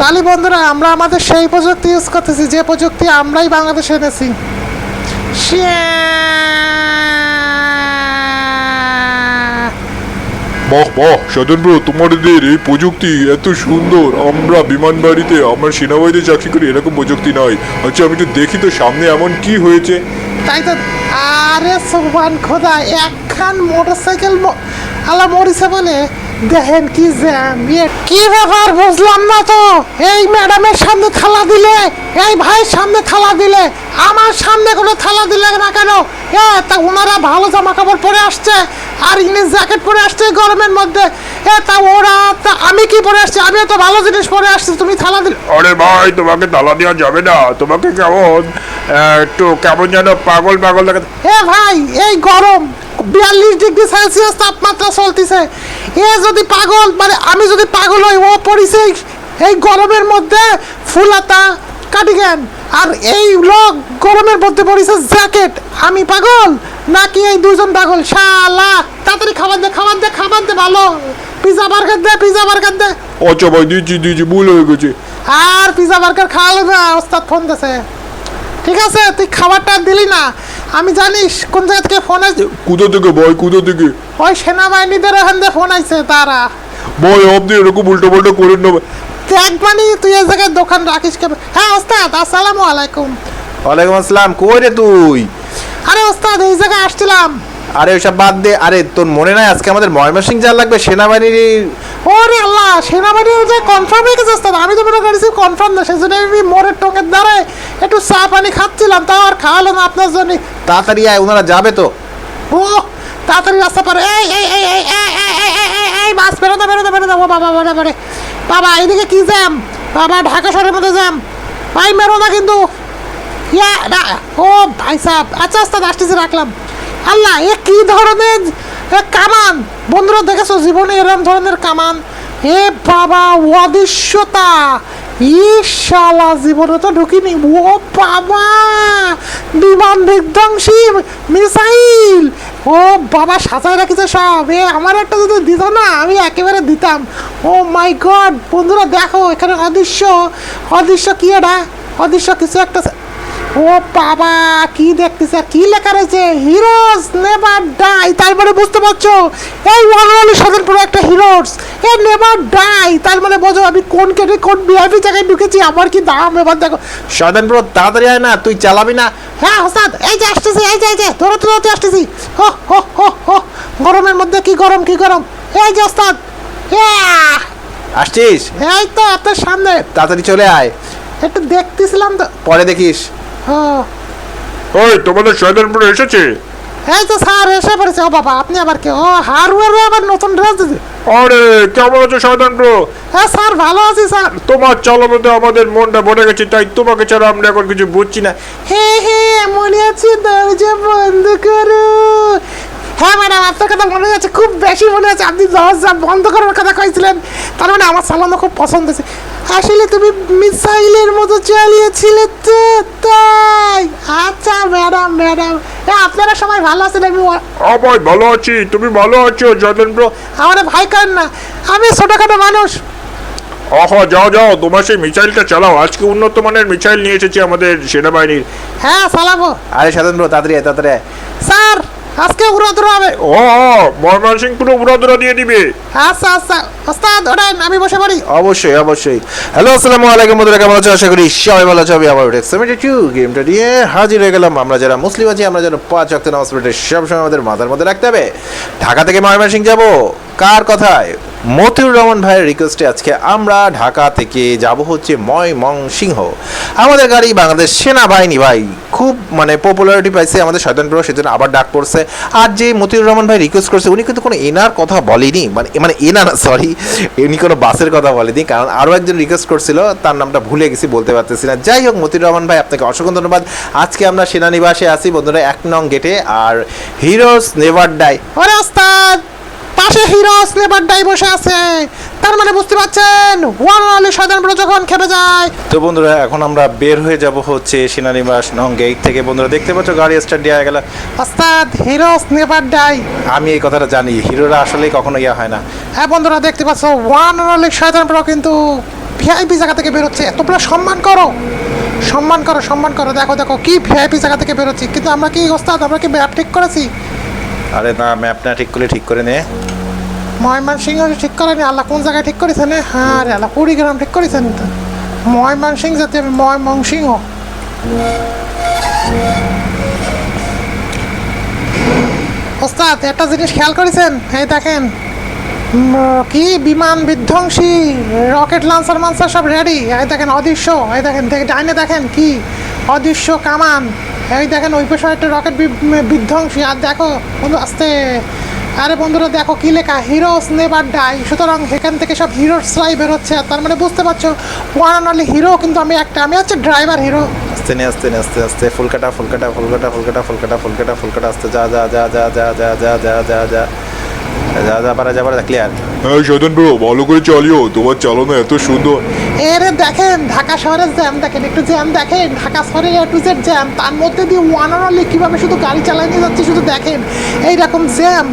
তাহলে বন্ধুরা, আমরা আমাদের সেই প্রযুক্তি ইউজ করতেছি, যে প্রযুক্তি আমরাই বাংলাদেশে এনেছি। বাহ বাহ স্বতন্ত্র তোমাদের এই প্রযুক্তি এত সুন্দর। আমরা বিমান বাড়িতে, আমরা সেনাবাহিনীতে চাকরি করি, এরকম প্রযুক্তি নয়। আচ্ছা আমি একটু দেখি তো সামনে এমন কি হয়েছে। তাই তো? আরে সুবান খোদা, একখান মোটরসাইকেল আলা মরিছে বলে? দেখেন কি জ্যাম কি ব্যাপার বুঝলাম না তো? এই ম্যাডামের সামনে থালা দিলে, এই ভাইয়ের সামনে থালা দিলে, আমার সামনে কোনো থালা দিলে না কেন? এ, তা ওনারা ভালো জামা কাপড় পরে আসছে, আর ইংলিশ জ্যাকেট পরে আসছে গরমের মধ্যে। এ তা ওরা তা আমি কি পরে আসছি? আমিও তো ভালো জিনিস পরে আসছি তুমি থালা দিলে। আরে ভাই তোমাকে তালা দেওয়া যাবে না। তোমাকে কেমন আহ, একটু কেমন যেন পাগল পাগল লাগে। এ ভাই এই গরম বিয়াল্লিশ ডিগ্রি সেলসিয়াস তাপমাত্রা চলতেছে। এ যদি পাগল মানে আমি যদি পাগল হই ও পড়িছে এই- এই গরমের মধ্যে ফুলাতা কাটিগান আর এই লোক গরমের মধ্যে পড়িছে জ্যাকেট। আমি পাগল? নাকি এই দুজন পাগল? শালা তাড়াতাড়ি খাবার দে খাবার দে খাবার দে ভালো। পিজা বার্গার দে পিজা বার্গার দে। আচ্ছা ভাই দিচ্ছি দিচ্ছি ভুল হয়ে গেছে। আর পিজা বার্গার খাওয়ালো না ওস্তাদ ফোন দিছে। ঠিক আছে তুই খাবারটা দিলি না। আমি জানিস কোন জায়গা থেকে ফোন আসছে কোথা থেকে ভাই কোথা থেকে? ওই সেনাবাহিনীদের ওখান থেকে ফোন আইছে তারা। ভাই আপনি এরকম উল্টো পাল্টা করেন না। দেখ মানে তুই এই জায়গায় দোকান রাখিস কে হ্যাঁ ওস্তাদ আসসালামু আলাইকুম। ওয়ালাইকুম আসসালাম কই রে তুই? আরে ওস্তাদ এই জায়গায় আসছিলাম। আরে ওইসব বাদ দে আরে তোর মনে নাই আজকে আমাদের ময়মনসিং যা লাগবে সেনাবাহিনীর ওরে আল্লাহ সেনাবাহিনীর যে কনফার্ম হয়ে গেছে ওস্তাদ আমি তো মনে করেছি কনফার্ম না সেই জন্য আমি মোড়ের টোকের দ্বারা একটু চা পানি খাচ্ছিলাম তাও আর খাওয়ালো না আপনার জন্য তাড়াতাড়ি আয় ওনারা যাবে তো ও তাড়াতাড়ি রাস্তা পারে এই এই এই এই এই এই এই বাস বেরোতে বেরোতে বেরোতে ও বাবা বাবা বাবা বাবা এদিকে কি জ্যাম বাবা ঢাকা শহরের মধ্যে জ্যাম ভাই মেরো না কিন্তু ইয়া না ও ভাই সাহেব আচ্ছা আস্তে আসতেছি রাখলাম আল্লাহ, এ কি ধরনের কামান? বন্ধুরা, দেখেছ, জীবনে এরম ধরনের কামান? এ বাবা, অদৃশ্যতা। ইশালা জীবনে তো ঢুকিনি। ও বাবা, বিমান বিধ্বংসী মিসাইল। ও বাবা, সাজায় রাখিছে সব। এ, আমার একটা যদি দিত না, আমি একেবারে দিতাম। ও মাই গড, বন্ধুরা, দেখো, এখানে অদৃশ্য। অদৃশ্য কি এটা? অদৃশ্য কিছু একটা ও বাবা কি দেখতেছে আর কি লেখা রয়েছে? হিরোজ নেভার ডাই তারপরে বুঝতে পারছ এই ওয়ানওয়ালি সাধন পুরো একটা হিরোজ এ নেভার ডাই তার মানে বোঝো আমি কোন কেটে কোন বিআইপি জায়গায় ঢুকেছি আমার কি দাম? এবার দেখো শয়তানপুর তাড়াতাড়ি আয় না তুই চালাবি না। হ্যাঁ ওস্তাদ এই যে আসতেছি এই যে এই যে দৌড়াতে দৌড়াতে আসতেছি। হো হো হো হো গরমের মধ্যে কি গরম কি গরম? এই যে ওস্তাদ ইয়াহ! আসছিস? এই তো আপনার সামনে। তাড়াতাড়ি চলে আয়। একটু দেখতেছিলাম তো। পরে দেখিস। ওই তোমাদের শয়তানপুরে এসেছে? এই তো স্যার এসে পড়েছে। ও বাবা আপনি আবার কে? ও হারওয়ারে আবার নতুন ড্রেস দিতে আরে কেমন আছো শয়তানপুর হ্যাঁ স্যার ভালো আছি স্যার। তোমার চালানোতে আমাদের মনটা ভরে গেছে তাই তোমাকে ছাড়া আমরা এখন কিছু বুঝছি না। হে হে মনে আছে দরজা বন্ধ করো। হ্যাঁ ম্যাডাম আপনার কথা মনে আছে খুব বেশি মনে আছে। আপনি দরজা বন্ধ করার কথা কইছিলেন তার মানে আমার সালানো খুব পছন্দ হয়েছে। আসলে তুমি মিসাইলের মতো চালিয়েছিলে তো তাই। আচ্ছা ম্যাডাম ম্যাডাম। হ্যাঁ আপনারা সবাই ভালো আছেন? আমি ও- ভালো আছি তুমি ভালো আছো শয়তানপুর আমার ভাই করেন না। আমি ছোটখাটো মানুষ। আহা যাও যাও তোমার সেই মিসাইলটা চালাও। আজকে উন্নত মানের মিসাইল নিয়ে এসেছি আমাদের সেনাবাহিনীর। হ্যাঁ চালাবো। আরে শয়তানপুর তাড়াতাড়ি তাড়াতাড়ি স্যার আজকে উড়াদুরা হবে ও ময়মনসিং পুরো উড়াদুরা দিয়ে দিবে। আচ্ছা আচ্ছা। ওস্তাদ ওটাই আমি বসে পড়ি। অবশ্যই অবশ্যই। হ্যালো আসসালামু আলাইকুম বন্ধুরা কেমন আছো? আশা করি সবাই ভালো আছো। আমি আবার সেভেন্টি টু গেমটা দিয়ে হাজির হয়ে গেলাম। আমরা যারা মুসলিম আছি আমরা যেন পাঁচ অক্ট নামাজ সবসময় আমাদের মাথার মধ্যে রাখতে হবে। ঢাকা থেকে ময়মনসিং যাব। কার কথায়? মতিউর রহমান ভাইয়ের রিকোয়েস্টে আজকে আমরা ঢাকা থেকে যাব হচ্ছে ময়মং সিংহ আমাদের গাড়ি বাংলাদেশ সেনাবাহিনী ভাই, খুব মানে পপুলারিটি পাইছে আমাদের শয়তানপুর সেজন্য আবার ডাক পড়ছে। আর যে মতিউর রহমান ভাই রিকোয়েস্ট করছে, উনি কিন্তু কোনো এনার কথা বলেনি। মানে মানে এনা না সরি উনি কোনো বাসের কথা বলেনি। কারণ আরও একজন রিকোয়েস্ট করছিল, তার নামটা ভুলে গেছি, বলতে পারতেছি না। যাই হোক, মতিউর রহমান ভাই, আপনাকে অসংখ্য ধন্যবাদ। আজকে আমরা সেনানিবাসে আছি বন্ধুরা, এক নং গেটে আর হিরোস নেভার ডাই ওস্তাদ! পাশে হিরো স্লেবার ডাই বসে আছে। তার মানে বুঝতে পারছেন ওয়ান আলী সাধারণ যখন খেপে যায়। তো বন্ধুরা এখন আমরা বের হয়ে যাব হচ্ছে সেনানিবাস নং গেট থেকে বন্ধুরা দেখতে পাচ্ছ গাড়ি স্টার্ট দেওয়া গেল। ওস্তাদ হিরো স্নেপার ডাই আমি এই কথাটা জানি হিরোরা আসলে কখনো ইয়া হয় না। হ্যাঁ বন্ধুরা দেখতে পাচ্ছ ওয়ান আলী সাধারণ কিন্তু ভিআইপি জায়গা থেকে বেরোচ্ছে। তোমরা সম্মান করো। সম্মান করো সম্মান করো। দেখো দেখো কি ভিআইপি জায়গা থেকে বেরোচ্ছি। কিন্তু আমরা কি ওস্তাদ আমরা কি ম্যাপ ঠিক করেছি? আরে না ম্যাপ না ঠিক করে ঠিক করে নে। ময়মনসিংহ ঠিক করেনি আল্লাহ কোন জায়গায় ঠিক করেছেন? হ্যাঁ রে, আল্লাহ কুড়িগ্রাম ঠিক করেছেন। ময়মনসিংহ যাতে আমি ময়মনসিংহ। ওস্তাদ, একটা জিনিস খেয়াল করেছেন? এই দেখেন কি বিমান বিধ্বংসী, রকেট লান্সার মাঞ্চার সব রেডি এই দেখেন, অদৃশ্য। এই দেখেন, দেখ- ডাইনে দেখেন, কি অদৃশ্য কামান। এই দেখেন, ওই পেশায় একটা রকেট বিধ্বংসী। আর দেখো আস্তে। আরে বন্ধুরা, দেখো কি লেখা? হিরোস নেভার ডাই সুতরাং সেখান থেকে সব হিরোসরাই বেরোচ্ছে। আর তার মানে বুঝতে পারছ ওয়ান অনলি হিরো কিন্তু আমি একটা, আমি হচ্ছে ড্রাইভার হিরো আস্তে নে আস্তে নে, আস্তে আস্তে। ফুলকাটা ফুলকাটা ফুলকাটা ফুলকাটা ফুলকাটা ফুলকাটা ফুলকাটা আস্তে যা যা যা যা যা যা যা যা যা যা। যা পারা যা পারা ক্লিয়ার হ্যাঁ শয়তান ব্রো ভালো করে চালিও। তোমার চালানো এত সুন্দর। এরে দেখেন ঢাকা শহরের জ্যাম দেখেন একটু জ্যাম দেখেন ঢাকা শহরের এ টু জেড জ্যাম তার মধ্যে দিয়ে ওয়ান অন অনলি কীভাবে শুধু গাড়ি চালিয়ে নিয়ে যাচ্ছে শুধু দেখেন। এইরকম জ্যাম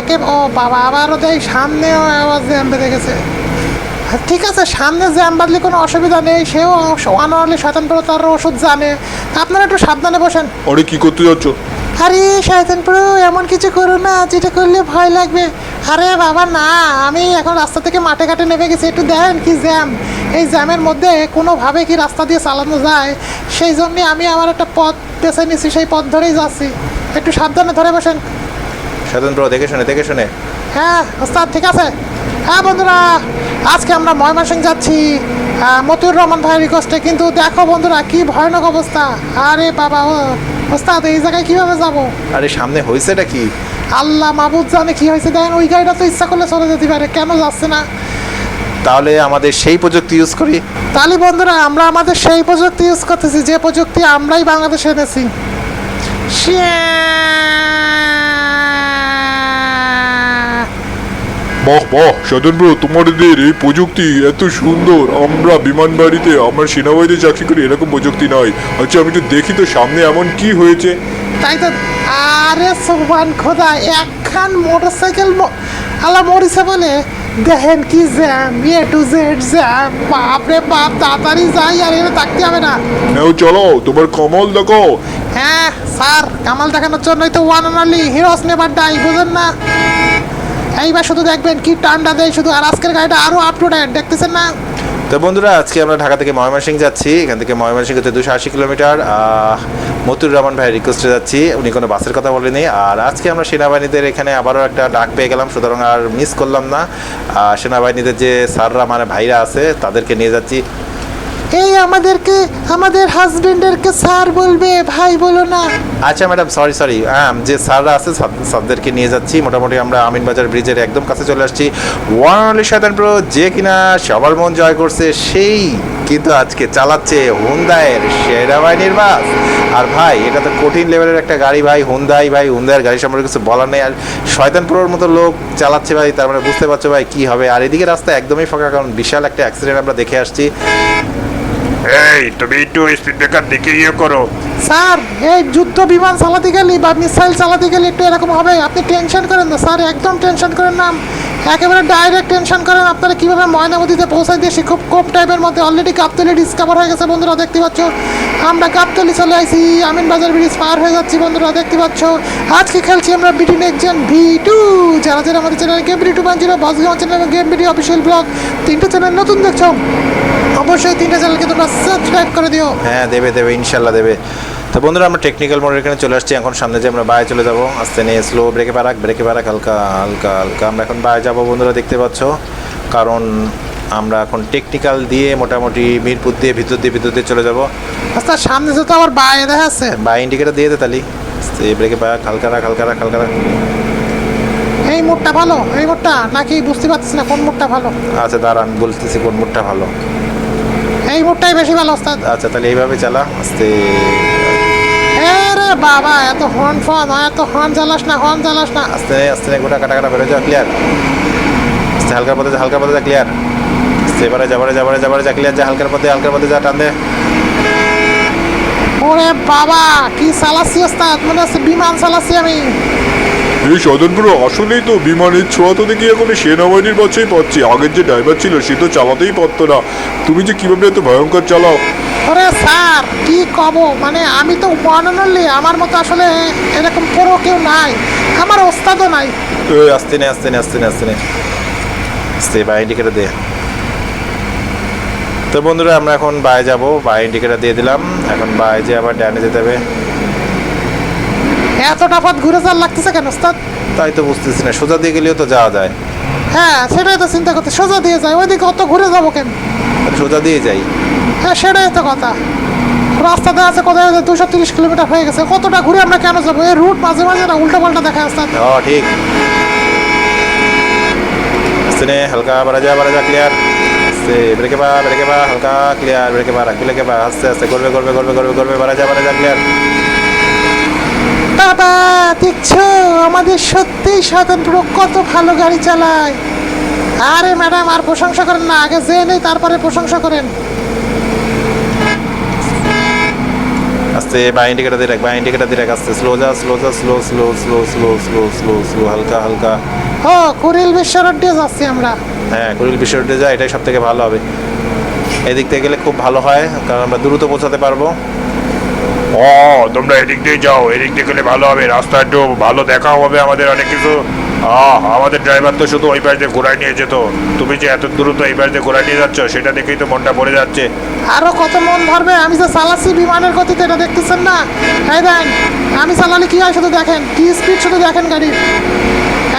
একে ও বাবা আবারও দেয় সামনেও আবার জ্যাম বেঁধে গেছে। ঠিক আছে সামনে জ্যাম বাঁধলে কোনো অসুবিধা নেই সেও ওয়ান অনলি শয়তানপুর তার ওষুধ জানে। আপনারা একটু সাবধানে বসেন। আরে কি করতে যাচ্ছ? আরে শয়তানপুর এমন কিছু করো না যেটা করলে ভয় লাগবে। আরে বাবা না আমি এখন রাস্তা থেকে মাঠে ঘাটে নেমে গেছি। একটু দেখেন কি জ্যাম? এই জ্যামের মধ্যে কোনোভাবে কি রাস্তা দিয়ে চালানো যায়? সেই জন্যে আমি আমার একটা পথ বেছে নিয়েছি সেই পথ ধরেই যাচ্ছি। একটু সাবধানে ধরে বসেন। স্বতন্ত্র দেখে শুনে দেখে শুনে। হ্যাঁ ওস্তাদ ঠিক আছে? হ্যাঁ বন্ধুরা আজকে আমরা ময়মনসিং যাচ্ছি। মতিউর রহমান ভাইয়ের রিকোয়েস্টে কিন্তু দেখো বন্ধুরা কি ভয়ানক অবস্থা। আরে বাবা ও ওস্তাদ এই জায়গায় কীভাবে যাব? আরে সামনে হয়েছেটা কি? আল্লাহ মাবুদ জানে কি হয়েছে। দেখেন ওই গাড়িটা তো ইচ্ছা করলে চলে যেতে পারে কেন যাচ্ছে না? তাহলে আমাদের সেই প্রযুক্তি ইউজ করি। তাহলে বন্ধুরা আমরা আমাদের সেই প্রযুক্তি ইউজ করতেছি যে প্রযুক্তি আমরাই বাংলাদেশে এনেছি। বাহ বাহ শয়তান ব্রো তোমাদের এই প্রযুক্তি এত সুন্দর। আমরা বিমান বাড়িতে আমার সেনাবাহিনীতে চাকরি করি এরকম প্রযুক্তি নয় আচ্ছা আমি একটু দেখি তো সামনে এমন কি হয়েছে। তাই তো? আরে সুবান খোদা একখান মোটর সাইকেল আল্লাহ মরিছে বলে? দেখেন কি jam A to Z jam. বাপরে বাপ তাড়াতাড়ি যাই আর এনে থাকতে হবে না। নাও চলো তোমার কমল দেখো। হ্যাঁ স্যার কামাল দেখানোর জন্যই তো one only heroes never die বুঝেন না? এইবার শুধু দেখবেন কি টান্ডা দেয় শুধু আর আজকের গাড়িটা আরও আপ টু ডেট দেখতেছেন না? তো বন্ধুরা, আজকে আমরা ঢাকা থেকে ময়মনসিং যাচ্ছি। এখান থেকে ময়মনসিং হতে দুশো আশি কিলোমিটার। মতুর রহমান ভাইয়ের রিকোয়েস্টে যাচ্ছি। উনি কোনো বাসের কথা বলেনি। আর আজকে আমরা সেনাবাহিনীদের এখানে আবারও একটা ডাক পেয়ে গেলাম। সুতরাং আর মিস করলাম না। সেনাবাহিনীদের যে স্যাররা মানে ভাইরা আছে, তাদেরকে নিয়ে যাচ্ছি। এই আমাদেরকে, আমাদের হাজবেন্ডেরকে স্যার বলবে, ভাই বলো না। আচ্ছা ম্যাডাম সরি সরি হ্যাঁ যে স্যাররা আছে স্যার- স্যারদেরকে নিয়ে যাচ্ছি। মোটামুটি আমরা আমিনবাজার ব্রিজের একদম কাছে চলে আসছি। ওয়ান অনলি শয়তান প্রো যে কিনা সবার মন জয় করছে, সেই কিন্তু আজকে চালাচ্ছে হুন্দায়ের সেনাবাহিনীর বাস। আর ভাই, এটা তো কঠিন লেভেলের একটা গাড়ি ভাই হুন্দাই ভাই হুন্দায়ের গাড়ি সম্পর্কে কিছু বলার নেই। আর শয়তান প্রোর মতো লোক চালাচ্ছে ভাই, তার মানে বুঝতে পারছ ভাই কী হবে। আর এদিকে রাস্তা একদমই ফাঁকা, কারণ বিশাল একটা অ্যাক্সিডেন্ট আমরা দেখে আসছি। এই, তুমি একটু স্পিড ব্রেকার দেখে ইয়ে করো। স্যার, এই যুদ্ধ বিমান চালাতে গেলে বা মিসাইল চালাতে গেলে একটু এরকম হবে। আপনি টেনশন করেন না, স্যার, একদম টেনশন করেন না। একেবারে ডাইরেক্ট টেনশন করেন। আপনারা কীভাবে ময়নামতিতে পৌঁছাই দিয়েছি খুব কোপ টাইপের মধ্যে অলরেডি গাবতলি ডিসকভার হয়ে গেছে বন্ধুরা, দেখতে পাচ্ছ। আমরা গাবতলি চলে আসি আমিন বাজার ব্রিজ পার হয়ে যাচ্ছি বন্ধুরা, দেখতে পাচ্ছ। আজকে খেলছি আমরা বিটি নেক্সট ভি টু যারা যারা আমাদের channel game BD two point zero বসগাঁও channel game BD official blog তিনটে চ্যানেল নতুন দেখছ? অবশ্যই তিনটে চ্যানেলকে তোমরা সাবস্ক্রাইব করে দিও। হ্যাঁ দেবে দেবে, ইনশাল্লাহ দেবে। তো বন্ধুরা আমরা টেকনিক্যাল মোড়ের এখানে চলে আসছি। এখন সামনে যে আমরা বাইরে চলে যাব আস্তে নিয়ে স্লো ব্রেকে পারাক ব্রেকে পারাক হালকা হালকা হালকা। আমরা এখন বাইরে যাব বন্ধুরা দেখতে পাচ্ছ। কারণ আমরা এখন টেকনিক্যাল দিয়ে মোটামুটি মিরপুর দিয়ে ভিতর দিয়ে ভিতর দিয়ে চলে যাব। আচ্ছা সামনে তো আমার বাইরে দেখা আছে বা ইন্ডিকেটার দিয়ে দে তালি। আস্তে ব্রেকে পারাক হালকা রাখ হালকা রাখ হালকা রাখ। এই মোড়টা ভালো এই মোড়টা? নাকি বুঝতে পারছিস না কোন মোড়টা ভালো? আচ্ছা দাঁড়া আমি বলতেছি কোন মুডটা ভালো। এই মোড়টাই বেশি ভালো ওস্তাদ। আচ্ছা তাহলে এইভাবে চালা আস্তে। বাবা এত হর্ন এত হর্ন চালাস না হর্ন চালাস না। আস্তে আস্তে গোটা কাটা কাটা বেরো যা ক্লিয়ার আস্তে হালকার পথে যা হালকার পথে যা ক্লিয়ার আস্তে এবারে যাবারে যাবারে যাবারে যা ক্লিয়ার যা হালকার পথে হালকার পথে যা টান দে। ওরে বাবা কি চালাচ্ছি ওস্তাদ মনে হচ্ছে বিমান চালাচ্ছি আমি। এই সদনপুর আসলেই তো বিমানের ছোঁয়া তো দেখি এখন সেনাবাহিনীর বাচ্চাই পাচ্ছি। আগের যে ড্রাইভার ছিল সে তো চালাতেই পারতো না। তুমি যে কীভাবে এত ভয়ঙ্কর চালাও? ওরে স্যার কি কব? মানে আমি তো ওয়ান অনলি আমার মতো আসলে এরকম পুরো কেউ নাই। আমার ওস্তাদও নাই। আসতে নে আসতে নে আসতে নে আসতে নে। আসতে বাই ইন্ডিকেটার দে। তো বন্ধুরা আমরা এখন বাই যাব। বাই ইন্ডিকেটার দিয়ে দিলাম। এখন বাই যে আবার ডানে যেতে হবে। এতটা পথ ঘুরে যাওয়ার লাগতেছে কেন ওস্তাদ তাই তো বুঝতেছি না সোজা দিয়ে গেলেও তো যাওয়া যায়। হ্যাঁ সেটাই তো চিন্তা করতে সোজা দিয়ে যায় ওইদিকে অত ঘুরে যাব কেন? তাহলে সোজা দিয়ে যাই। হ্যাঁ সেটাই তো কথা। রাস্তাতে আছে কোথায় দুশো তিরিশ কিলোমিটার হয়ে গেছে কতটা ঘুরে আমরা কেন যাব? এই রুট মাঝে মাঝে না উল্টো পাল্টা দেখা ওস্তাদ ও ঠিক। নে হালকা বাড়া যা বাড়া যা ক্লিয়ার আস্তে ব্রেকে পা ব্রেকে পা হালকা ক্লিয়ার ব্রেকে পা রাখ ব্রেকে পা আস্তে আস্তে করবে করবে করবে করবে করবে বাড়া যা বাড়া যা ক্লিয়ার বাবা দেখছ? আমাদের সত্যিই স্বতন্ত্র কত ভালো গাড়ি চালায়। আরে ম্যাডাম আর প্রশংসা করেন না আগে যে নেই তারপরে প্রশংসা করেন। আস্তে বা ইন্ডিকেটার দিয়ে রাখ বা ইন্ডিকেটার দিয়ে রাখ আস্তে স্লো যা স্লো যা slow slow slow slow slow slow slow হালকা হালকা। ও কুড়িল বিশ্ব রোড দিয়ে যাচ্ছি আমরা। হ্যাঁ কুড়িল বিশ্বরোডে যা এটাই সব থেকে ভালো হবে। এদিক থেকে গেলে খুব ভালো হয় কারণ আমরা দ্রুত পৌঁছাতে পারব। ও তোমরা এদিক দিয়ে যাও এদিক দিয়ে গেলে ভালো হবে রাস্তা একটু ভালো দেখা হবে আমাদের অনেক কিছু। আহ আমাদের ড্রাইভার তো শুধু ওই পাশ ঘোরায় নিয়ে যেত। তুমি যে এত দ্রুত এই পাশ ঘোরায় নিয়ে যাচ্ছ সেটা দেখেই তো মনটা পড়ে যাচ্ছে। আরও কত মন ধরবে? আমি যে চালাচ্ছি বিমানের গতিতে এটা দেখতেছেন না? এই দেন আমি চালালে কি হয় শুধু দেখেন কি স্পিড শুধু দেখেন গাড়ির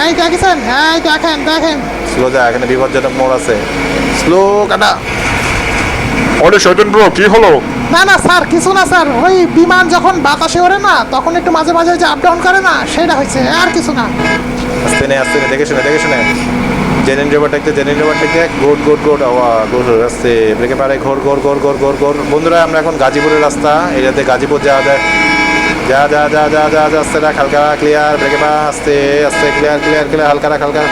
এই দেখেছেন? এই দেখেন দেখেন। স্লো যা এখানে বিপজ্জনক মোড় আছে। স্লো কাটা। আরে শৈতন ব্রো কি হলো? না না স্যার কিছু না স্যার। ওই বিমান যখন বাতাসে ওড়ে না তখন একটু মাঝে মাঝে যে আপ ডাউন করে না সেটা হয়েছে আর কিছু না। আস্তে নে আস্তে নে দেখে শুনে দেখে শুনে। জেনেন দেখতে জেনেন দেখতে গুড গুড গুড আওয়া গুড আস্তে। ব্রেকে পারে ঘোর ঘোর ঘোর ঘোর ঘোর ঘোর। বন্ধুরা আমরা এখন গাজীপুরের রাস্তা এটাতে গাজীপুর যাওয়া যায়। যা যা যা যা যা যা আস্তে রাখ হালকা ক্লিয়ার ব্রেকে পা আস্তে আস্তে ক্লিয়ার ক্লিয়ার ক্লিয়ার হালকা রাখ হালকা।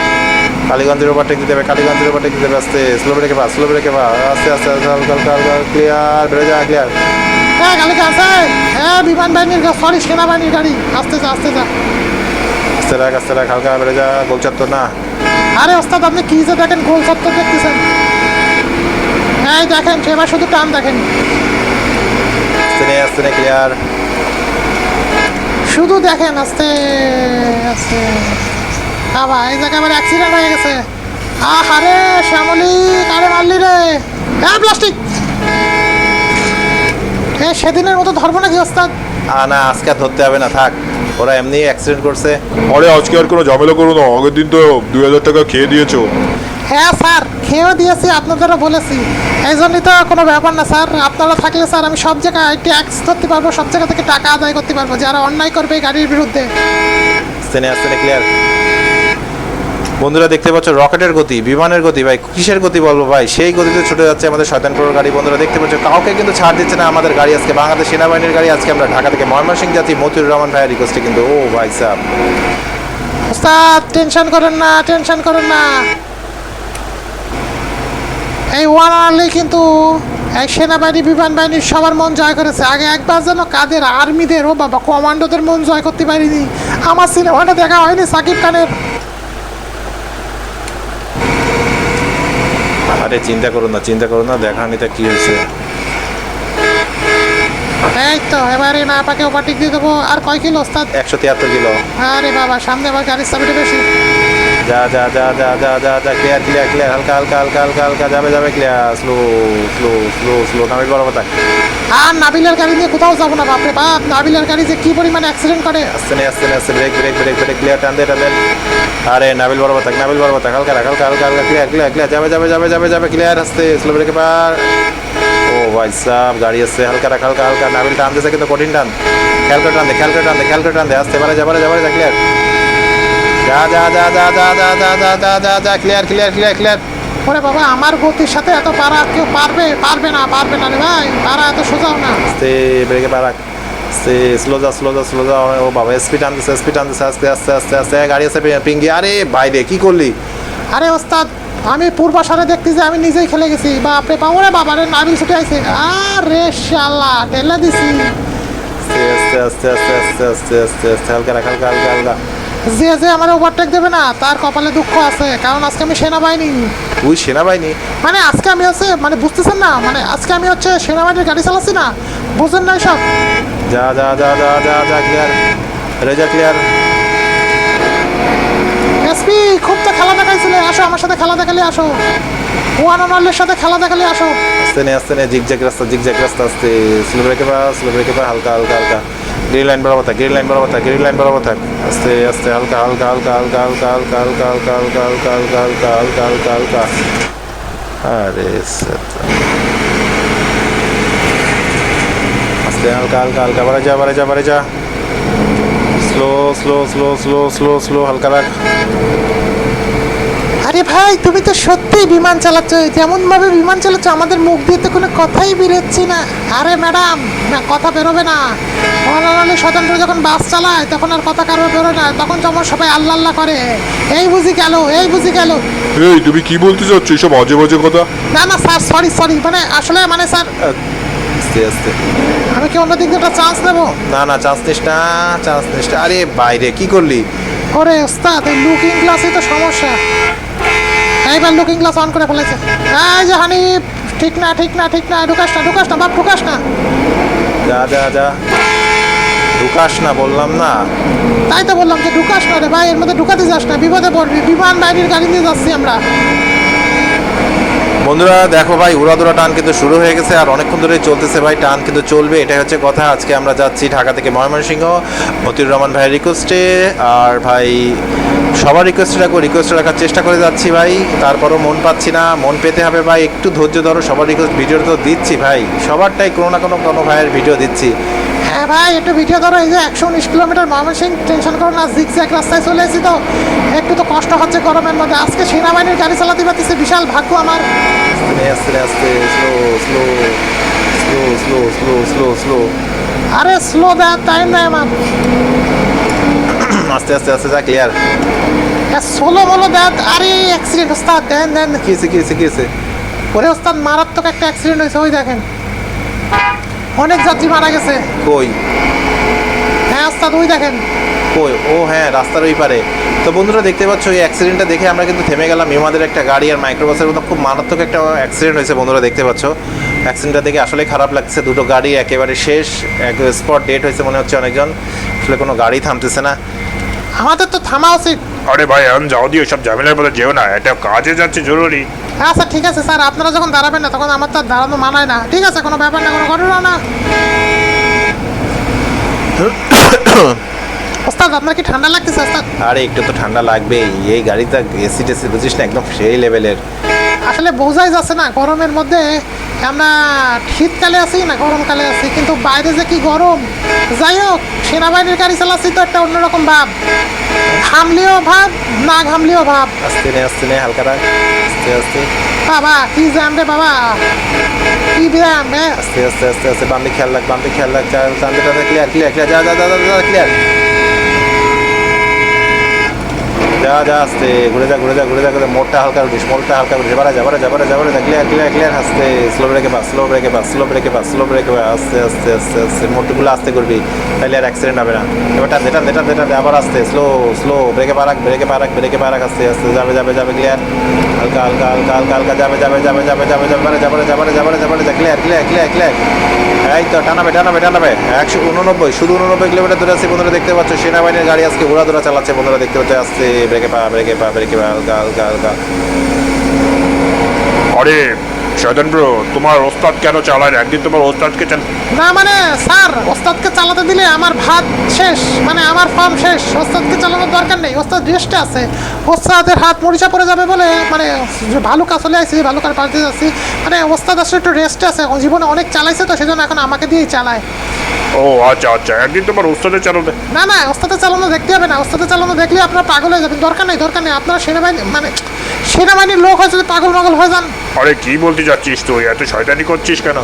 কালীগঞ্জের ওভারটেক দিতে হবে কালীগঞ্জের ওভারটেক দিতে হবে আস্তে স্লো ব্রেকে পা স্লো ব্রেকে পা আস্তে আস্তে আস্তে হালকা হালকা হালকা ক্লিয়ার বেড়ে যা ক্লিয়ার হ্যাঁ গাড়িতে আছে হ্যাঁ বিমান বাহিনীর সরি সেনাবাহিনীর গাড়ি আস্তে যা আস্তে যা। আস্তে রাখ আস্তে রাখ হালকা বেড়ে যা গোল চত্বর না। আরে ওস্তাদ আপনি কি যে দেখেন গোল সত্তর দেখতেছেন? এই দেখেন সেবার শুধু টান দেখেন। আস্তে নে আস্তে নে ক্লিয়ার শুধু দেখেন আস্তে আস্তে। বাবা এই জায়গায় আমার অ্যাক্সিডেন্ট হয়ে গেছে। আহ আরে শ্যামলি আরে মারলি রে? হ্যাঁ প্লাস্টিক এ সেদিনের মতো ধরবো নাকি ওস্তাদ? আ না আজকে আর ধরতে হবে না থাক। ওরা এমনি অ্যাক্সিডেন্ট করছে। আরে আজকে আর কোনো ঝামেলা করো না। আগের দিন তো দুই হাজার টাকা খেয়ে দিয়েছ। হ্যাঁ স্যার খেয়েও দিয়েছি আপনাদেরও বলেছি। এই জন্যই তো কোনো ব্যাপার না স্যার। আপনারা থাকলে স্যার আমি সব জায়গায় ট্যাক্স ধরতে পারব সব জায়গা থেকে টাকা আদায় করতে পারব। যারা অন্যায় করবে এই গাড়ির বিরুদ্ধে। আস্তে নে আস্তে ক্লিয়ার বন্ধুরা দেখতে পাচ্ছ, রকেটের গতি, বিমানের গতি, ভাই, কিসের গতি বলব ভাই? সেই গতিতে ছুটে যাচ্ছে আমাদের শয়তান প্রোর গাড়ি। বন্ধুরা দেখতে পাচ্ছ, কাউকে কিন্তু ছাড় দিচ্ছে না আমাদের গাড়ি আজকে। বাংলাদেশ সেনাবাহিনীর গাড়ি আজকে আমরা ঢাকা থেকে ময়মনসিংহ যাচ্ছি। মতিউর রহমান ভাইয়ের রিকোয়েস্টে কিন্তু, ও ভাই সাহ ওস্তাদ, টেনশন করেন না, টেনশন করেন না। এই ওয়ান আর্লি কিন্তু এই সেনাবাহিনী, বিমান বাহিনীর সবার মন জয় করেছে। আগে একবার যেন কাদের আর্মিদের ও বাবা, কমান্ডোদের মন জয় করতে পারিনি। আমার সিনেমাটা দেখা হয়নি সাকিব খানের। আরে চিন্তা করো না চিন্তা করো না দেখা নিতে কি হয়েছে? এই তো এবারে না আপাকে ওভারটেক দিয়ে দেবো। আর কয় কিলো ওস্তাদ? একশো তিয়াত্তর কিলো। আরে বাবা সামনে আবার গাড়ির চাবিটা বেশি। যা যা যা যা যা যা যা ক্লিয়ার ক্লিয়ার ক্লিয়ার হালকা হালকা হালকা হালকা হালকা যাবে যাবে clear slow slow slow slow নামিল বরাবর থাক আর নাবিলের গাড়ি নিয়ে কোথাও যাব না বাপরে বাপ নাবিলের গাড়ি যে কি পরিমাণে অ্যাক্সিডেন্ট করে আস্তে নে আস্তে নে আস্তে brake brake brake brake clear টান দে টান দে আরে নাবিল বরাবর থাক নাবিল বরাবর থাক হালকা রাখ হালকা হালকা হালকা ক্লিয়ার ক্লিয়ার ক্লিয়ার যাবে যাবে যাবে যাবে যাবে ক্লিয়ার আস্তে স্লো ব্রেকে পার ও ভাই সাহ গাড়ি আসছে হালকা রাখ হালকা হালকা নাবিল টান দিছে কিন্তু কঠিন টান খেয়াল করে টান দে খেয়াল করে টান দে খেয়াল করে টান দে আস্তে পারে যাবারে যাবারে যা ক্লিয়ার যা যা যা যা যা যা যা যা যা যা যা ক্লিয়ার ক্লিয়ার ক্লিয়ার ক্লিয়ার ওরে বাবা আমার গতির সাথে এত পারা কেউ পারবে পারবে না পারবে না রে ভাই পারা এত সোজাও না আস্তে ব্রেকে পা রাখ আস্তে স্লো যা স্লো যা স্লো যা ও বাবা স্পিড আনতেছে স্পিড আনতেছে আস্তে আস্তে আস্তে আস্তে গাড়ি আছে পিঙ্গি আরে বাইরে কি করলি আরে ওস্তাদ আমি পূর্বাসারে দেখতে যে আমি নিজেই খেলে গেছি বাপরে বাবা ওরে বাবা রে নাবিল ছুটে আইছে আরে শালা টেলা দিছি আস্তে আস্তে আস্তে আস্তে আস্তে আস্তে আস্তে আস্তে হালকা রাখ হালকা হালকা হালকা যে যে আমার ওভারটেক দেবে না তার কপালে দুঃখ আছে কারণ আজকে আমি সেনাবাহিনী। তুই সেনাবাহিনী? মানে আজকে আমি হচ্ছে মানে বুঝতেছেন না মানে আজকে আমি হচ্ছে সেনাবাহিনীর গাড়ি চালাচ্ছি না বুঝেন না সব যা যা যা যা যা যা ক্লিয়ার রেজা ক্লিয়ার এসপি খুব তো খেলা দেখাইছিলে আসো আমার সাথে খেলা দেখালে আসো। ওয়ান অনার্লের সাথে খেলা দেখালে আসো। আস্তে নে আস্তে নে জিগজ্যাগ রাস্তা জিগজ্যাগ রাস্তা আস্তে। স্লো ব্রেকে পা স্লো ব্রেকে পা হালকা হালকা হালকা। গ্রিন লাইন বরাবর থাক গ্রিন লাইন বরাবর থাক গ্রিন লাইন বরাবর থাক আস্তে আস্তে হালকা হালকা হালকা হালকা হালকা হালকা হালকা হালকা হালকা হালকা হালকা হালকা হালকা হালকা হালকা আরে সাতা। আস্তে হালকা হালকা হালকা বাড়ে যা বাড়ে যা বাড়ে যা slow slow slow slow slow slow হালকা রাখ আরে ভাই তুমি তো সত্যিই বিমান চালাচ্ছ যেমন ভাবে বিমান চালাচ্ছ আমাদের মুখ দিয়ে তো কোনো কথাই বেরোচ্ছে না। আরে ম্যাডাম না কথা বেরোবে না। অনারালি স্বতন্ত্র যখন বাস চালায় তখন আর কথা কারও বেরোয় না তখন যেমন সবাই আল্লাহ আল্লাহ করে। এই বুঝি গেল এই বুঝি গেল। এই তুমি কি বলতে চাচ্ছ এসব আজে বাজে কথা? না না স্যার সরি সরি মানে আসলে মানে স্যার আস্তে আস্তে। আমি কি অন্য দিক দিয়ে একটা চান্স নেব? না না চান্স নিস না চান্স নিস না। আরে বাইরে কি করলি? ওরে ওস্তাদ এই লুকিং গ্লাসই তো সমস্যা। এইবার লুকিং গ্লাস অন করে ফেলেছে। এই যে হানিফ ঠিক না ঠিক না ঠিক না ঢুকাস না ঢুকাস না বাপ ঢুকাস না। যা যা যা। ঢুকাস না বললাম না। তাই তো বললাম যে ঢুকাস না রে ভাই এর মধ্যে ঢুকাতে যাস না বিপদে পড়বি। বিমান বাহিনীর গাড়ি নিয়ে যাচ্ছি আমরা। বন্ধুরা দেখো ভাই উড়াদুরা টান কিন্তু শুরু হয়ে গেছে আর অনেকক্ষণ ধরে চলতেছে ভাই টান কিন্তু চলবে। এটাই হচ্ছে কথা। আজকে আমরা যাচ্ছি ঢাকা থেকে ময়মনসিংহ মতিউর রহমান ভাইয়ের রিকোয়েস্টে আর ভাই সবার রিকোয়েস্ট রাখব রিকোয়েস্ট রাখার চেষ্টা করে যাচ্ছি ভাই তারপরও মন পাচ্ছি না মন পেতে হবে ভাই একটু ধৈর্য ধরো সবার রিকোয়েস্ট ভিডিও তো দিচ্ছি ভাই সবারটাই কোনো না কোনো কোনো ভাইয়ের ভিডিও দিচ্ছি। হ্যাঁ ভাই একটু ভিডিও ধরো এই যে একশো উনিশ কিলোমিটার ময়মনসিং টেনশন করো না জিগজ্যাগ রাস্তায় চলে এসেছি তো একটু তো কষ্ট হচ্ছে গরমের মধ্যে আজকে সেনাবাহিনীর গাড়ি চালাতে পারতেছি বিশাল ভাগ্য আমার। আস্তে আস্তে আস্তে slow slow slow slow slow slow slow আরে স্লো দেয় টাইম নেয় আমার। আস্তে আস্তে আস্তে যা ক্লিয়ার ষোলো মলো দেয় আরে অ্যাক্সিডেন্ট ওস্তাদ দেন দেন। কি হয়েছে কি হয়েছে কি হয়েছে? ওরে ওস্তাদ মারাত্মক একটা অ্যাক্সিডেন্ট হয়েছে ওই দেখেন। অনেক যাত্রী মারা গেছে। কই? হ্যাঁ ওস্তাদ ওই দেখেন। কই? ও হ্যাঁ রাস্তার ওই পারে। তো বন্ধুরা দেখতে পাচ্ছ এই অ্যাক্সিডেন্টটা দেখে আমরা কিন্তু থেমে গেলাম। আমাদের একটা গাড়ি আর মাইক্রোবাসের মধ্যে খুব মারাত্মক একটা অ্যাক্সিডেন্ট হয়েছে বন্ধুরা দেখতে পাচ্ছ। অ্যাক্সিডেন্টটা দেখে আসলে খারাপ লাগছে। দুটো গাড়ি একেবারে শেষ এক স্পট ডেট হয়েছে মনে হচ্ছে অনেকজন। আসলে কোনো গাড়ি থামতেছে না। আমাদের তো থামা উচিত। আরে ভাই এখন যাও দিয়ে সব ঝামেলার মধ্যে যেও না এটা কাজে যাচ্ছে জরুরি। হ্যাঁ স্যার ঠিক আছে স্যার আপনারা যখন দাঁড়াবেন না তখন আমার তো আর দাঁড়ানো মানায় না। ঠিক আছে কোনো ব্যাপার না কোনো ঘটনা না। ওস্তাদ আপনার কি ঠান্ডা লাগতেছে ওস্তাদ? আরে একটু তো ঠান্ডা লাগবেই। এই গাড়িটা এসি টেসি বুঝিস না একদম সেই লেভেলের আসলে বোঝাই যাচ্ছে না গরমের মধ্যে আমরা শীতকালে আছি না গরমকালে আছি কিন্তু বাইরে যে কি গরম। যাই হোক সেনাবাহিনীর গাড়ি চালাচ্ছি তো একটা অন্যরকম ভাব। ঘামলেও ভাব না ঘামলেও ভাব। আস্তে নে আস্তে নে হালকা রাখ। আস্তে আস্তে। বাবা কি জ্যাম রে বাবা। কি ব্যায়াম হ্যাঁ? আস্তে আস্তে আস্তে আস্তে বামে খেয়াল রাখ বামে খেয়াল রাখ টানতে ক্লিয়ার ক্লিয়ার ক্লিয়ার যা যা যা যা ক্লিয়ার যা যা আস্তে ঘুরে যা ঘুরে যা ঘুরে যা ঘুরে মোড়টা হালকা উঠিস মোড়টা হালকা উঠিস বাড়া যা বাড়া যা বাড়া যা বাড়া যা ক্লিয়ার ক্লিয়ার আস্তে স্লো ব্রেকে পাস স্লো ব্রেকে পাস স্লো ব্রেকে পাস স্লো ব্রেকে পাস আস্তে আস্তে আস্তে আস্তে মোটরগুলো আস্তে করবি তাহলে আর অ্যাক্সিডেন্ট হবে না এবার টান টান টান টান আবার আস্তে স্লো স্লো ব্রেকে পারাক ব্রেকে পারাক ব্রেকে পারাক আস্তে আস্তে যাবে যাবে যাবে ক্লিয়ার হালকা হালকা হালকা হালকা হালকা যাবে যাবে যাবে যাবে যাবে যাবে যাবে যাবে যাবে যাবে যাবে ক্লিয়ার ক্লিয়ার ক্লিয়ার ক্লিয়ার এই তো, টানাবে টানাবে টানাবে। একশো উননব্বই, শুধু উননব্বই কিলোমিটার দূরে আছে বন্ধুরা, দেখতে পাচ্ছ, সেনাবাহিনীর গাড়ি আজকে ঘোরা দৌড়া চালাচ্ছে বন্ধুরা, দেখতে পাচ্ছে আসছে ব্রেকে পা ব্রেকে পা ব্রেকে পা হালকা হালকা আরে শয়তান ব্রো তোমার ওস্তাদ কেন চালায় না? একদিন তোমার ওস্তাদকে চাল না মানে স্যার ওস্তাদকে চালাতে দিলে আমার ভাত শেষ মানে আমার ফার্ম শেষ। ওস্তাদকে চালানোর দরকার নেই। ওস্তাদ রেস্টে আছে। ওস্তাদের হাত মরিচা পড়ে যাবে বলে মানে ভালো কাজ চলে আসছি ভালো কাজ পাল্টে যাচ্ছি। মানে ওস্তাদ আসলে একটু রেস্টে আছে। ও জীবনে অনেক চালাইছে তো সেজন্য এখন আমাকে দিয়েই চালায়। ও আচ্ছা আচ্ছা। একদিন তোমার ওস্তাদের চালাতে না না ওস্তাদের চালানো দেখতে হবে না। ওস্তাদের চালানো দেখলে আপনার পাগল হয়ে যাবেন। দরকার নেই দরকার নেই। আপনারা সেনাবাহিনী মানে সেনাবাহিনীর লোক হয়ে যদি পাগল মাগল হয়ে যান আরে কি বলতে যাচ্ছিস তুই? এত শয়তানি করছিস কেন?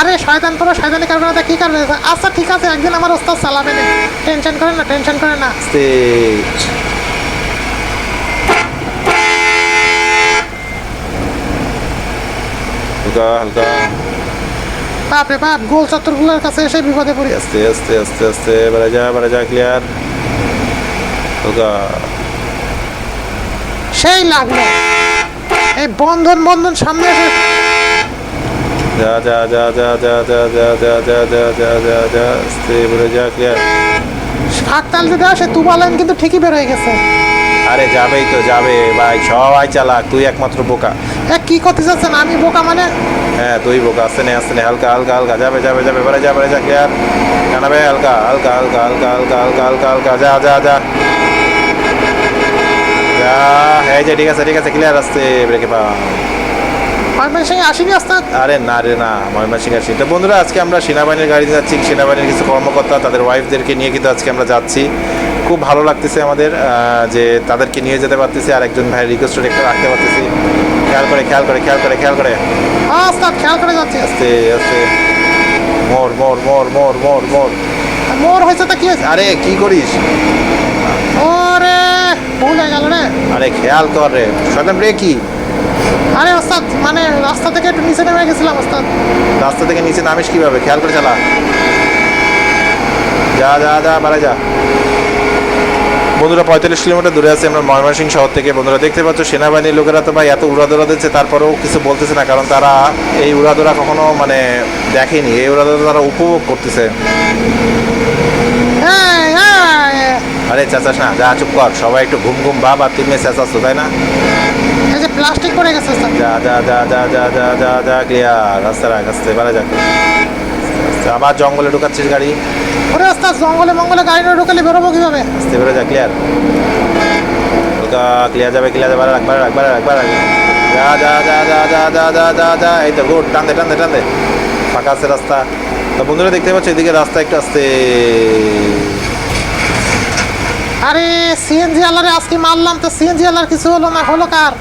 আরে শয়তান করো শয়তানি করবে না তা কি করবে আচ্ছা ঠিক আছে একদিন আমার ওস্তাদ চালাবে না। টেনশন করেন না টেনশন করেন না। হালকা হালকা। বাপরে বাপ গোল চত্বরগুলোর কাছে এসে বিপদে পড়ি। আস্তে আস্তে আস্তে আস্তে বেড়ে যা বেড়ে যা ক্লিয়ার হালকা। সেই লাগল। এই বন্ধন বন্ধন সামনে এসে যা যা যা যা যা যা যা যা যা যা যা যা যা আস্তে বেরো যা ক্লিয়ার ফাঁক তাল যদি আসে তুবালেন কিন্তু ঠিকই বের হয়ে গেছে আরে যাবেই তো যাবে ভাই সবাই চালাক তুই একমাত্র বোকা এ কি করতে চাচ্ছেন আমি বোকা মানে হ্যাঁ তুই বোকা আসতে নে আসতে নে হালকা হালকা হালকা যাবে যাবে যাবে বেড়ে যা বেড়ে যা ক্লিয়ার জানাবে হালকা হালকা হালকা হালকা হালকা হালকা হালকা হালকা যা যা যা হ্যাঁ যে ঠিক আছে ঠিক আছে ক্লিয়ার আসতে ব্রেকে পা ময়মন সিং আসেনি ওস্তাদ আরে না রে না ময়মনসিং আসি তো বন্ধুরা আজকে আমরা সেনাবাহিনীর গাড়িতে যাচ্ছি সেনাবাহিনীর কিছু কর্মকর্তা তাদের ওয়াইফদেরকে নিয়ে কিন্তু আজকে আমরা যাচ্ছি। খুব ভালো লাগতেছে আমাদের যে তাদেরকে নিয়ে যেতে পারতেছি আর একজন ভাইয়ের রিকোয়েস্ট একটু রাখতে পারতেছি। খেয়াল করে খেয়াল করে খেয়াল করে খেয়াল করে। ওস্তাদ খেয়াল করে যাচ্ছি। আস্তে আস্তে মোর মোর মোর মোর মোর মোর। মোর হয়েছে তা কি হয়েছে? আরে কি করিস? ভুল হয়ে গেল রে। আরে খেয়াল কর রে শয়তান রে কি? আরে ওস্তাদ মানে রাস্তা থেকে একটু নিচে নেমে গেছিলাম ওস্তাদ। রাস্তা থেকে নিচে নামিস কীভাবে? খেয়াল করে চালা। যা যা যা বাড়া যা। বন্ধুরা পঁয়তাল্লিশ কিলোমিটার দূরে আছে আমরা ময়মনসিংহ শহর থেকে। বন্ধুরা দেখতে পাচ্ছ সেনাবাহিনীর লোকেরা তো ভাই এত উড়াদোড়া দিচ্ছে তারপরেও কিছু বলতেছে না কারণ তারা এই উড়াদোড়া কখনো মানে দেখেনি। এই উড়াদোড়া তারা উপভোগ করতেছে। আরে চেঁচাস না যা চুপ কর সবাই একটু ঘুম ঘুম ভাব আর তুমি চেঁচাচ্ছ তাই না এই যে প্লাস্টিক পড়ে গেছে যা যা যা যা যা যা যা যা ক্লিয়ার রাস্তা রাখ আসতে পারা যাক আবার জঙ্গলে ঢুকাচ্ছিস গাড়ি ওরে ওস্তাদ জঙ্গলে মঙ্গলে গাড়ি না ঢুকালে বেরোবো কীভাবে আসতে বেরো যা ক্লিয়ার হালকা ক্লিয়ার যাবে ক্লিয়ার যাবে রাখ বাড়া রাখ বাড়া রাখ বাড়া যা যা যা যা যা যা যা যা যা এই তো গুড টান দে টান দে টান দে ফাঁকা আছে রাস্তা তো বন্ধুরা দেখতে পাচ্ছ এদিকে রাস্তা একটু আসতে সিএনজি আলারে আজকে মারলাম তো সিএনজি আলার কিছু হলো না হলো কার?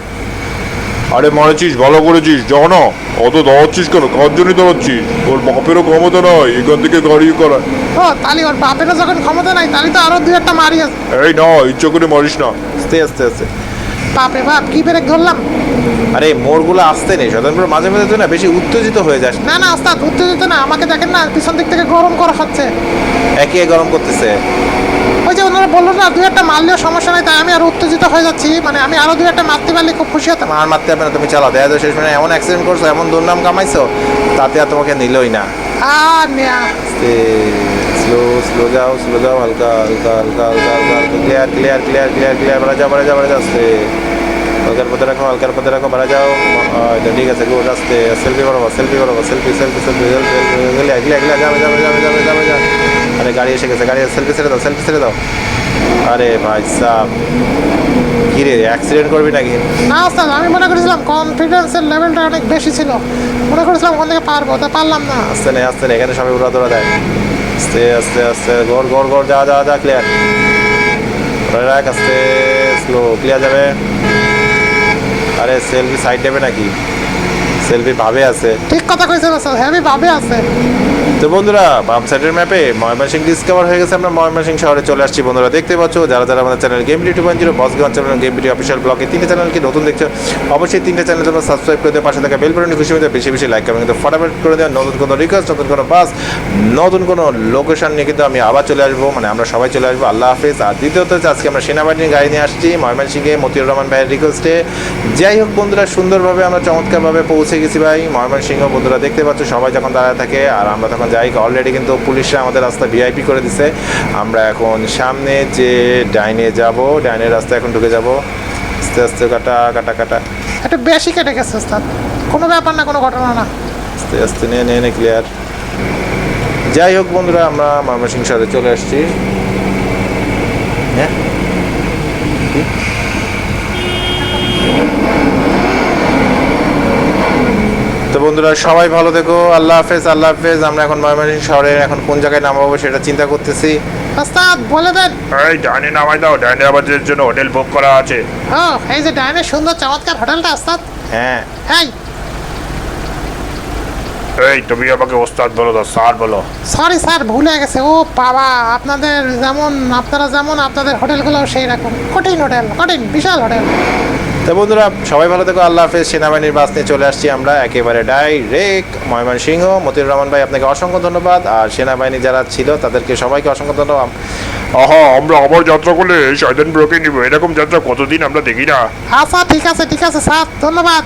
আরে মারেছিস ভালো করেছিস যাও না অত দৌড়াচ্ছিস কেন? কার জন্য দৌড়াচ্ছিস? ওর বাপেরও ক্ষমতা নয় এখান থেকে গাড়ি করা। ও তালি ওর বাপেরও যখন ক্ষমতা নাই তাহলে তো আরও দুই একটা মারি আছে। এই না ইচ্ছা করে মারিস না। আস্তে আস্তে আস্তে। বাপরে বাপ কি ব্রেক ধরলাম? আরে মোড়গুলো আসতে নেই স্বতন্ত্র মাঝে মাঝে তুই না বেশি উত্তেজিত হয়ে যাস। না না ওস্তাদ উত্তেজিত না আমাকে দেখেন না পিছন দিক থেকে গরম করা হচ্ছে। একে গরম করতেছে। ওই বলল না দুই একটা মারলেও সমস্যা নাই তাই আমি আরও উত্তেজিত হয়ে যাচ্ছি। মানে আমি আরও দু একটা মারতে পারলে খুব খুশি হতাম। আর মারতে পারবে না তুমি চালা দেখা যায় শেষ মানে এমন অ্যাক্সিডেন্ট করছ এমন দুর্নাম কামাইছো তাতে আর তোমাকে নিলই না। আর নেয়া। স্লো স্লো যাও স্লো যাও হালকা হালকা হালকা হালকা হালকা clear clear clear clear clear বাড়া যাও বাড়া যাও বাড়া যাও হালকার পথে রাখো হালকার পথে রাখো বাড়া যাও। ঠিক আছে গুড আস্তে সেলফি করো সেলফি করো selfie selfie selfie selfie clear clear যাবে যাবে যাবে যাবে যাবে যাবে। আরে গাড়ি এসে গেছে গাড়ি সেলফি ছেড়ে দাও সেলফি ছেড়ে দাও। আরে ভাই সাহ কি রে অ্যাক্সিডেন্ট করবি নাকি? না ওস্তাদ আমি মনে করেছিলাম কনফিডেন্সের লেভেলটা অনেক বেশি ছিল। মনে করেছিলাম ওখান থেকে পারব তা পারলাম না। আস্তে নেই আস্তে নেই এখানে সবাই উড়া দৌড়া দেয়। আস্তে আস্তে আস্তে গড় গড় গড় যা যা যা ক্লিয়ার রাখ আস্তে স্লো ক্লিয়ার যাবে। আরে সেলফি সাইড দেবে নাকি? সেলফি ভাবে আছে। ঠিক কথা কইছেন ওস্তাদ হেভি ভাবে আছে। তো বন্ধুরা, বাম সাইডের ম্যাপে ময়মনসিং ডিসকভার হয়ে গেছে। আমরা ময়মনসিং শহরে চলে আসছি। বন্ধুরা, দেখতে পাচ্ছ, যারা যারা আমাদের channel game two point zero বসগঞ্জ channel game video official ব্লগে তিনটে চ্যানেলকে নতুন দেখছ, অবশ্যই তিনটে চ্যানেল তোমরা সাবস্ক্রাইব করে দেওয়া পাশে থাকা বেল বাটনে খুশি হতে বেশি বেশি লাইক কমেন্ট ফটাফট করে দেওয়া, নতুন কোনো রিকোয়েস্ট নতুন কোনো বাস নতুন কোনো লোকেশন নিয়ে কিন্তু আমি আবার চলে আসব। মানে আমরা সবাই চলে আসব। আল্লাহ হাফিজ। আর দ্বিতীয়ত হচ্ছে, আজকে আমরা সেনাবাহিনীর গাড়ি নিয়ে আসছি, ময়মনসিংহে মতিউর রহমান ভাইয়ের রিকোয়েস্টে যাই হোক বন্ধুরা, সুন্দরভাবে আমরা চমৎকারভাবে পৌঁছে গেছি ভাই ময়মনসিংহ। বন্ধুরা, দেখতে পাচ্ছ, সবাই যখন দাঁড়ায় থাকে, আর আমরা তখন যাই অলরেডি কিন্তু পুলিশরা আমাদের রাস্তা ভিআইপি করে দিছে। আমরা এখন সামনে যে ডাইনে যাব ডাইনের রাস্তা এখন ঢুকে যাব। আস্তে আস্তে কাটা কাটা কাটা। একটু বেশি কেটে গেছে ওস্তাদ। কোনো ব্যাপার না কোনো ঘটনা না। আস্তে আস্তে নিয়ে নিয়ে ক্লিয়ার যাই হোক বন্ধুরা আমরা ময়মনসিংহ শহরে চলে আসছি হ্যাঁ কি? তো বন্ধুরা সবাই ভালো থেকো। আল্লাহ হাফেজ আল্লাহ হাফেজ। আমরা এখন ময়মনসিংহ শহরে এখন কোন জায়গায় নামাবো সেটা চিন্তা করতেছি। ওস্তাদ বলে দেন। এই ডাইনে নামাই দাও ডাইনে আমাদের জন্য হোটেল বুক করা আছে। ও এই যে ডাইনের সুন্দর চমৎকার হোটেলটা ওস্তাদ। হ্যাঁ। এই। এই তুমি আমাকে ওস্তাদ বলো তো স্যার বলো। সরি স্যার ভুলে গেছে। ও বাবা আপনাদের যেমন আপনারা যেমন আপনাদের হোটেলগুলো সেই রকম কঠিন হোটেল কঠিন বিশাল হোটেল। তো বন্ধুরা সবাই ভালো থেকো আল্লাহ হাফেজ। সেনাবাহিনীর বাস নিয়ে চলে আসছি আমরা একেবারে ডাইরেক্ট ময়মন সিংহ মতিউর রহমান ভাই আপনাকে অসংখ্য ধন্যবাদ। আর সেনাবাহিনী যারা ছিল তাদেরকে সবাইকে অসংখ্য ধন্যবাদ। আহা আমরা আবার যাত্রা করলে শয়তান ব্রোকে নিব। এরকম যাত্রা কতদিন আমরা দেখি না। আচ্ছা ঠিক আছে ঠিক আছে স্যার। ধন্যবাদ।